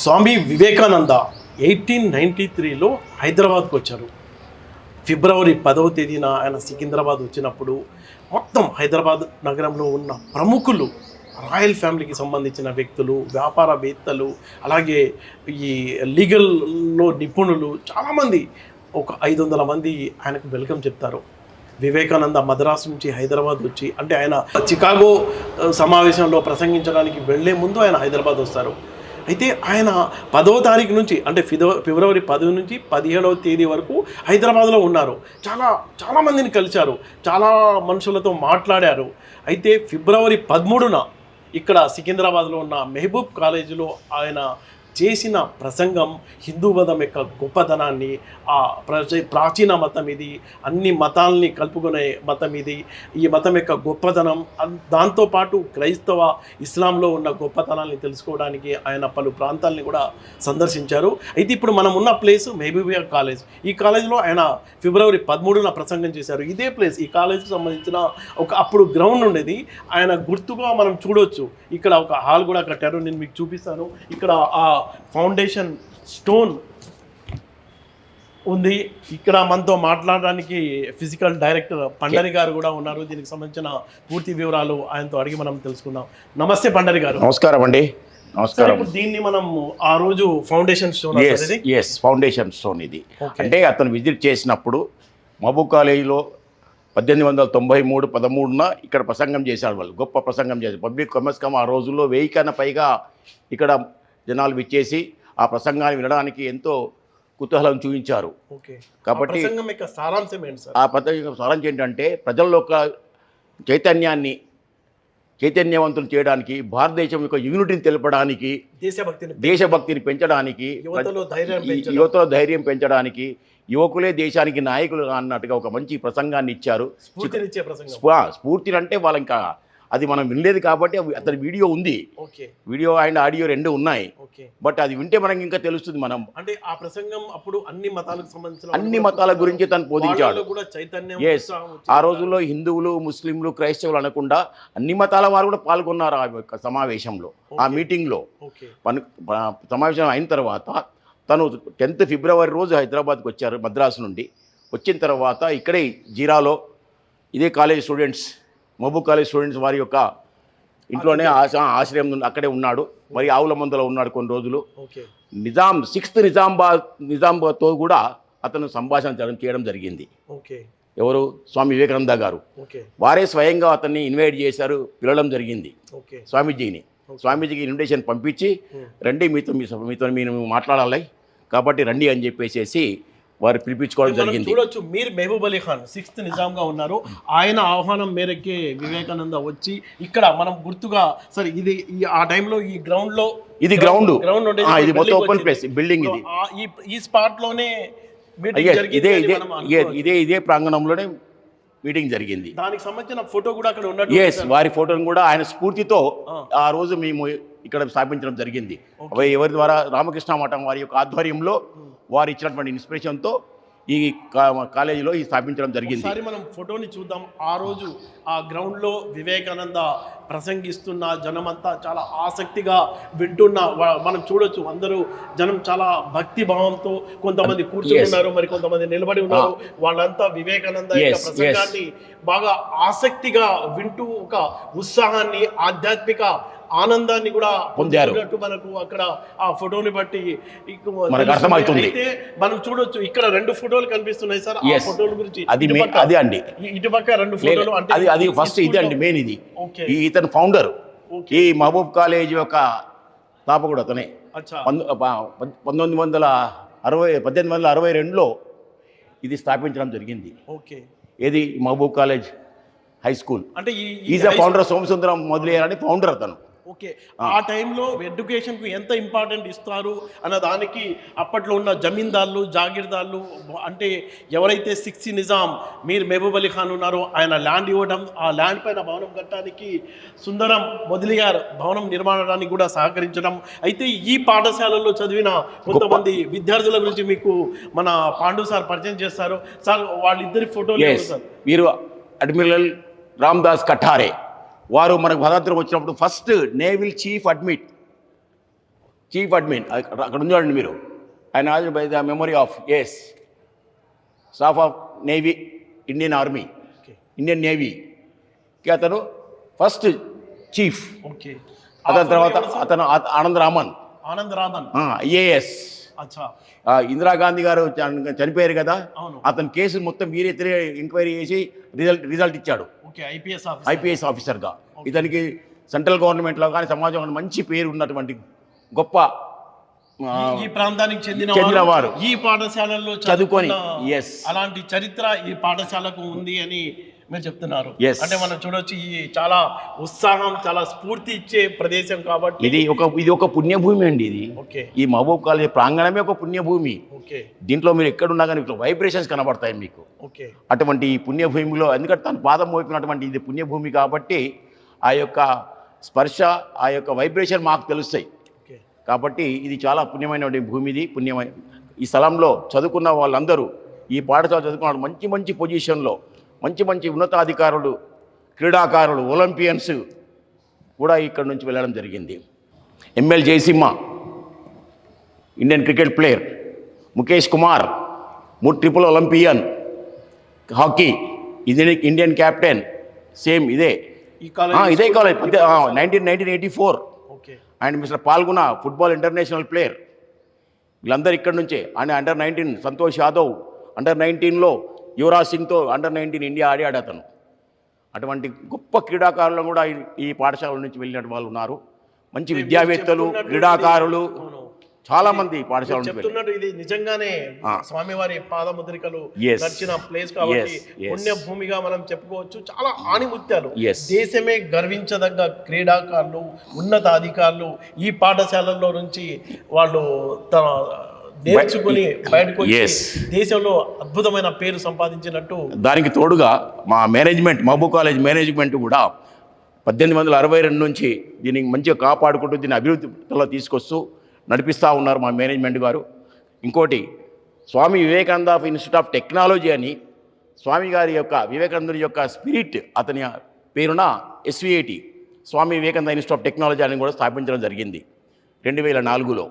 Swami Vivekananda eighteen ninety త్రీలో హైదరాబాద్కు వచ్చారు. ఫిబ్రవరి పదవ తేదీన ఆయన సికింద్రాబాద్ వచ్చినప్పుడు మొత్తం హైదరాబాద్ నగరంలో ఉన్న ప్రముఖులు రాయల్ ఫ్యామిలీకి సంబంధించిన వ్యక్తులు వ్యాపారవేత్తలు అలాగే ఈ లీగల్లో నిపుణులు చాలామంది ఒక ఐదు వందల మంది ఆయనకు వెల్కమ్ చెప్తారు. వివేకానంద మద్రాసు నుంచి హైదరాబాద్ వచ్చి అంటే ఆయన చికాగో సమావేశంలో ప్రసంగించడానికి వెళ్ళే ముందు ఆయన హైదరాబాద్ వస్తారు. అయితే ఆయన పదవ తారీఖు నుంచి అంటే ఫిదో ఫిబ్రవరి పది నుంచి పదిహేడవ తేదీ వరకు హైదరాబాద్లో ఉన్నారు. చాలా చాలామందిని కలిశారు. చాలా మనుషులతో మాట్లాడారు. అయితే ఫిబ్రవరి పదమూడున ఇక్కడ సికింద్రాబాద్లో ఉన్న మెహబూబ్ కాలేజీలో ఆయన చేసిన ప్రసంగం హిందూ మతం యొక్క గొప్పతనాన్ని ఆ ప్రచ ప్రాచీన మతం ఇది అన్ని మతాల్ని కలుపుకునే మతం ఇది ఈ మతం యొక్క గొప్పతనం దాంతోపాటు క్రైస్తవ ఇస్లాంలో ఉన్న గొప్పతనాన్ని తెలుసుకోవడానికి ఆయన పలు ప్రాంతాలని కూడా సందర్శించారు. అయితే ఇప్పుడు మనం ఉన్న ప్లేస్ మహబూబియా కాలేజ్. ఈ కాలేజ్లో ఆయన ఫిబ్రవరి పదమూడున ప్రసంగం చేశారు. ఇదే ప్లేస్ ఈ కాలేజ్కి సంబంధించిన ఒక అప్పుడు గ్రౌండ్ ఉండేది. ఆయన గుర్తుగా మనం చూడొచ్చు. ఇక్కడ ఒక హాల్ కూడా కట్టారు. నేను మీకు చూపిస్తాను. ఇక్కడ ఆ ఫౌండేషన్ స్టోన్ ఉంది. ఇక్కడ మనతో మాట్లాడడానికి ఫిజికల్ డైరెక్టర్ పండరి గారు కూడా ఉన్నారు. దీనికి సంబంధించిన పూర్తి వివరాలు ఆయనతో అడిగి మనం తెలుసుకుందాం. నమస్తే పండరి గారు. నమస్కారం అండి. నమస్కారం. దీన్ని మనం ఆ రోజు foundation stone yes foundation stone ఇది. అంటే అతను విజిట్ చేసినప్పుడు మహబూబ్ కాలేజీలో పద్దెనిమిది వందల తొంభై మూడు పదమూడున ఇక్కడ ప్రసంగం చేశాడు వాళ్ళు. గొప్ప ప్రసంగం చేశారు. పబ్లిక్ కమర్స్ కమ్ ఆ రోజుల్లో వెయ్యి కన్నా పైగా ఇక్కడ జనాలు విచ్చేసి ఆ ప్రసంగాన్ని వినడానికి ఎంతో కుతూహలం చూపించారు. కాబట్టి- ఆ ప్రసంగం సారాంశం ఏంటంటే ప్రజల్లో ఒక చైతన్యాన్ని చైతన్యవంతులు చేయడానికి భారతదేశం యొక్క యూనిటీని తెలపడానికి దేశభక్తిని దేశభక్తిని పెంచడానికి యువతలో ధైర్యం పెంచడానికి యువకులే దేశానికి నాయకులు అన్నట్టుగా ఒక మంచి ప్రసంగాన్ని ఇచ్చారు. స్ఫూర్తిని అంటే వాళ్ళు ఇంకా అది మనం వినలేదు కాబట్టి అతని వీడియో ఉంది. వీడియో అండ్ ఆడియో రెండు ఉన్నాయి. బట్ అది వింటే మనకి ఇంకా తెలుస్తుంది మనం. అంటే ఆ ప్రసంగం అప్పుడు అన్ని మతాలకు సంబంధించిన అన్ని మతాల గురించి తను బోధించాడు. వచ్చింది. ఆ రోజుల్లో హిందువులు ముస్లింలు క్రైస్తవులు అనకుండా అన్ని మతాల వారు కూడా పాల్గొన్నారు ఆ యొక్క సమావేశంలో ఆ. మీటింగ్లో. పను ప- సమావేశం అయిన తర్వాత తను టెన్త్ ఫిబ్రవరి రోజు హైదరాబాద్కి వచ్చారు మద్రాసు నుండి. వచ్చిన తర్వాత ఇక్కడే జీరాలో ఇదే college students Mahbub college students వారి యొక్క ఇంట్లోనే ఆశ ఆశ్రయం అక్కడే ఉన్నాడు. మరి ఆవుల మందులో ఉన్నాడు కొన్ని రోజులు. నిజాం సిక్స్త్ నిజామాబాద్ నిజామాబాద్తో కూడా అతను సంభాషణ చేయడం- చేయడం జరిగింది. ఎవరు? స్వామి వివేకానంద గారు. వారే స్వయంగా అతన్ని ఇన్వైట్ చేశారు పిలవడం జరిగింది స్వామీజీని. స్వామీజీకి ఇన్విటేషన్ పంపించి. రండి మీతో మీతో మీరు మాట్లాడాలి. కాబట్టి రండి అని చెప్పేసేసి వారు పిలిపించుకోవడం జరిగింది. చూడొచ్చు మీరు మెహబూబ్ అలీ ఖాన్ సిక్స్త్ నిజాంగా ఉన్నారు. ఆయన ఆహ్వానం మేరకే వివేకానంద వచ్చి ఇక్కడ మనం గుర్తుగా సరే ఇది ఆ టైంలో ఈ గ్రౌండ్లో ఇది గ్రౌండ్. గ్రౌండ్ ఇది మొత్తం ఓపెన్. ప్లేస్ బిల్డింగ్ ఇది. ఈ ఈ స్పాట్లోనే మీటింగ్ Yes, జరిగింది ఇదే ఇదే ఇదే-. ఇదే ప్రాంగణంలోనే మీటింగ్ జరిగింది. దానికి సంబంధించిన ఫోటో కూడా అక్కడ ఉన్నట్టు ఎస్ వారి ఫోటోను కూడా ఆయన స్ఫూర్తితో ఆ. రోజు మేము ఇక్కడ స్థాపించడం జరిగింది. ఎవరి ద్వారా రామకృష్ణ మఠం వారి యొక్క ఆధ్వర్యంలో వారు ఇచ్చినటువంటి ఇన్స్పిరేషన్తో ఈ కాలేజీలో ఈ స్థాపించడం జరిగింది. ఒకసారి మనం ఫోటోని చూద్దాం. ఆ రోజు ఆ గ్రౌండ్లో వివేకానంద ప్రసంగిస్తున్న జనమంతా చాలా ఆసక్తిగా వింటున్న మనం చూడొచ్చు. అందరూ జనం చాలా భక్తి భావంతో కొంతమంది కూర్చుని Yes. ఉన్నారు మరి కొంతమంది నిలబడి ఉన్నారు. వాళ్ళంతా వివేకానంద ప్రసంగాన్ని బాగా ఆసక్తిగా వింటూ ఒక ఉత్సాహాన్ని ఆధ్యాత్మిక ఆనందాన్ని కూడా పొందారు. మనకు అక్కడ ఆ ఫోటోని బట్టి మనకు. అర్థమవుతుంది. అయితే మనం చూడొచ్చు ఇక్కడ రెండు ఫోటోలు కనిపిస్తున్నాయి సార్. ఆ. ఫోటోల గురించి. అది ఇటు పక్క- అది అండి. ఈ- ఇటుపక్క రెండు ఫోటోలు అంటే అది అది ఫస్ట్ ఇది అండి మెయిన్ ఇది. ఇతను ఫౌండర్ ఈ మహబూబ్ కాలేజ్ యొక్క స్థాపకుడు అతనే. పంతొమ్మిది వందల అరవై పద్దెనిమిది వందల అరవై రెండులో ఇది స్థాపించడం జరిగింది. ఓకే. ఏది? Mahbub college high school. అంటే ఈజ్ అ ఫౌండర్ సోమసుందరం మొదలయ్యారని ఫౌండర్ అతను. ఓకే ఆ. టైంలో ఎడ్యుకేషన్కు ఎంత ఇంపార్టెంట్ ఇస్తారు అన్న దానికి అప్పట్లో ఉన్న జమీందార్లు జాగీర్దార్లు అంటే ఎవరైతే సిక్సి నిజాం మీర్ మహబూబ్ అలీ ఖాన్ ఉన్నారో ఆయన ల్యాండ్ ఇవ్వడం ఆ ల్యాండ్ పైన భవనం కట్టడానికి సుందరం మొదలి గారు భవనం నిర్మాణానికి కూడా సహకరించడం. అయితే ఈ పాఠశాలలో చదివిన కొంతమంది విద్యార్థుల గురించి మీకు మన పాండు సార్ పరిచయం చేస్తారు. సార్ వాళ్ళిద్దరి ఫోటోలు సార్. వీరు అడ్మిరల్ రామ్దాస్ కఠారే. వారు మనకు భద్రాద్రం వచ్చినప్పుడు first naval chief admiral. Chief admiral అక్కడ ఉంది చూడండి మీరు. ఆయన ఆజ్ బై ద మెమరీ ఆఫ్ ఎస్ staff of navy Indian army Indian నేవీకి అతను ఫస్ట్ చీఫ్ ఓకే అతని తర్వాత అతను ఆనంద్ రామన్. ఆనంద్ రామన్. ఐఏఎస్ ఇందిరాగాంధీ గారు చని- చనిపోయారు కదా అతని కేసు మొత్తం వీరెత్తే ఎంక్వైరీ చేసి రిజల్ట్ రిజల్ట్ ఇచ్చాడు. IPS officer. ఐపీఎస్ ఆఫీసర్గా. ఇతనికి సెంట్రల్ గవర్నమెంట్లో కానీ సమాజంలో మంచి పేరు ఉన్నటువంటి గొప్ప ఈ- ప్రాంతానికి చెందిన చెందిన వారు. ఈ పాఠశాలల్లో చదువుకొని. అలాంటి చరిత్ర ఈ పాఠశాలకు ఉంది అని మీరు చెప్తున్నారు. అంటే మనం చూడొచ్చు ఈ చాలా ఉత్సాహం చాలా స్ఫూర్తి ఇచ్చే ప్రదేశం కాబట్టి ఇది ఒక ఇది ఒక పుణ్యభూమి అండి ఇది. ఓకే. ఈ మహబూబ్ కాలేజ్ ప్రాంగణమే ఒక పుణ్యభూమి. ఓకే. దీంట్లో మీరు ఎక్కడున్నా కానీ ఇట్లా వైబ్రేషన్స్ కనబడతాయి మీకు. ఓకే. అటువంటి ఈ పుణ్యభూమిలో ఎందుకంటే తన పాదం మోపినటువంటి ఇది పుణ్యభూమి కాబట్టి ఆ యొక్క స్పర్శ ఆ యొక్క వైబ్రేషన్ మాకు తెలుస్తాయి. కాబట్టి ఇది చాలా పుణ్యమైనటువంటి భూమి ఇది పుణ్యమైన ఈ స్థలంలో చదువుకున్న వాళ్ళందరూ ఈ పాఠశాల చదువుకున్న మంచి మంచి పొజిషన్లో మంచి మంచి ఉన్నతాధికారులు క్రీడాకారులు ఒలింపియన్స్ కూడా ఇక్కడ నుంచి వెళ్ళడం జరిగింది. ML Jaisimha Indian cricket player Mukesh Kumar మూడు ట్రిపుల్ ఒలింపియన్ హాకీ ఇది ఇండియన్ క్యాప్టెన్ సేమ్ ఇదే. ఈ ఆ, కాలేజ్ ఇదే college nineteen nineteen eighty four. Okay. And mister Phalguna football international player. వీళ్ళందరూ ఇక్కడ నుంచే and under nineteen Santosh Yadav under నైన్టీన్లో యువరాజ్ సింగ్తో అండర్ నైన్టీన్ ఇండియా ఆడాడు అతను అటువంటి గొప్ప క్రీడాకారులు కూడా ఈ- పాఠశాల నుంచి వెళ్ళిన వాళ్ళు ఉన్నారు మంచి విద్యావేత్తలు క్రీడాకారులు. చాలా మంది పాఠశాల చెప్తున్నట్టు ఇది నిజంగానే. స్వామివారి పాదముద్రికలు. నడిచిన ప్లేస్ కాబట్టి. పుణ్య భూమిగా మనం చెప్పుకోవచ్చు చాలా ఆణిముత్యాలు Yes. దేశమే గర్వించదగ్గ క్రీడాకారులు ఉన్నత అధికారులు ఈ పాఠశాలల్లో నుంచి వాళ్ళు తన నేర్చుకుని బయటకు. దేశంలో అద్భుతమైన పేరు సంపాదించినట్టు దానికి తోడుగా మా మేనేజ్మెంట్ మహబూబ్ కాలేజ్ మేనేజ్మెంట్ కూడా పద్దెనిమిది వందల అరవై రెండు నుంచి దీన్ని మంచిగా కాపాడుకుంటూ దీన్ని అభివృద్ధిలో తీసుకొస్తూ నడిపిస్తూ ఉన్నారు మా మేనేజ్మెంట్ గారు. ఇంకోటి Swami Vivekananda institute of technology అని స్వామి గారి యొక్క వివేకానందుని యొక్క స్పిరిట్ అతని పేరున SVIT Swami Vivekananda institute of technology అని కూడా స్థాపించడం జరిగింది. రెండు వేల నాలుగులో.